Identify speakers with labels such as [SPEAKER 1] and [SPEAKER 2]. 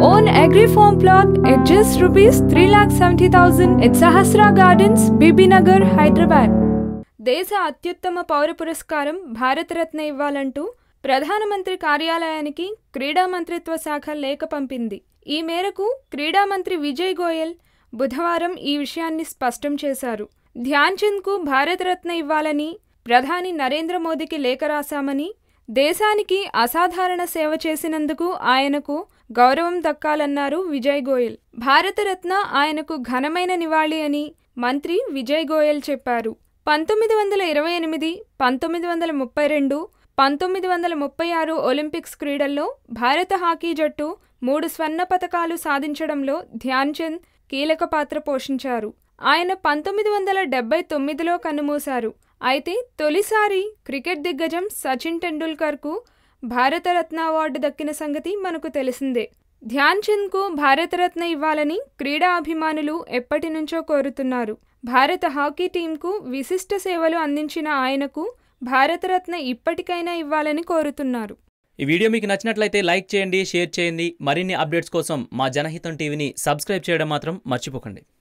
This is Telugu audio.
[SPEAKER 1] own agri farm plot at just rupees 3,70,000 at Sahasra Gardens, Bibinagar, Hyderabad. దేశ అత్యుత్తమ పౌర పురస్కారం భారతరత్న ఇవ్వాలంటూ ప్రధానమంత్రి కార్యాలయానికి క్రీడా మంత్రిత్వ శాఖ లేఖ పంపింది ఈ మేరకు క్రీడా మంత్రి విజయ్ గోయల్ బుధవారం ఈ విషయాన్ని స్పష్టం చేశారు ధ్యాన్ చంద్కు భారతరత్న ఇవ్వాలని ప్రధాని నరేంద్ర మోదీకి లేఖ రాశామని దేశానికి అసాధారణ సేవ చేసినందుకు ఆయనకు గౌరవం దక్కాలన్నారు విజయ్ గోయల్. భారతరత్న ఆయనకు ఘనమైన నివాళి అని మంత్రి విజయ్ గోయల్ చెప్పారు. పంతొమ్మిది వందల ఇరవై ఎనిమిది పంతొమ్మిది వందల ముప్పై రెండు పంతొమ్మిది వందల ముప్పై ఆరు ఒలింపిక్స్ క్రీడల్లో భారత హాకీ జట్టు మూడు స్వర్ణ పతకాలు సాధించడంలో ధ్యాన్ చంద్ కీలక పాత్ర పోషించారు. ఆయన పంతొమ్మిది వందల డెబ్బై తొమ్మిదిలో కన్నుమూశారు. అయితే తొలిసారి క్రికెట్ దిగ్గజం సచిన్ టెండూల్కర్కు భారతరత్న అవార్డు దక్కిన సంగతి మనకు తెలిసిందే. ధ్యాన్ చంద్కు భారతరత్న ఇవ్వాలని క్రీడా అభిమానులు ఎప్పటి నుంచో కోరుతున్నారు. భారత హాకీ టీంకు విశిష్ట సేవలు అందించిన ఆయనకు భారతరత్న ఇప్పటికైనా ఇవ్వాలని కోరుతున్నారు.
[SPEAKER 2] ఈ వీడియో మీకు నచ్చినట్లయితే లైక్ చేయండి షేర్ చేయండి. మరిన్ని అప్డేట్స్ కోసం మా జనహితం టీవీని సబ్స్క్రైబ్ చేయడం మాత్రం మర్చిపోకండి.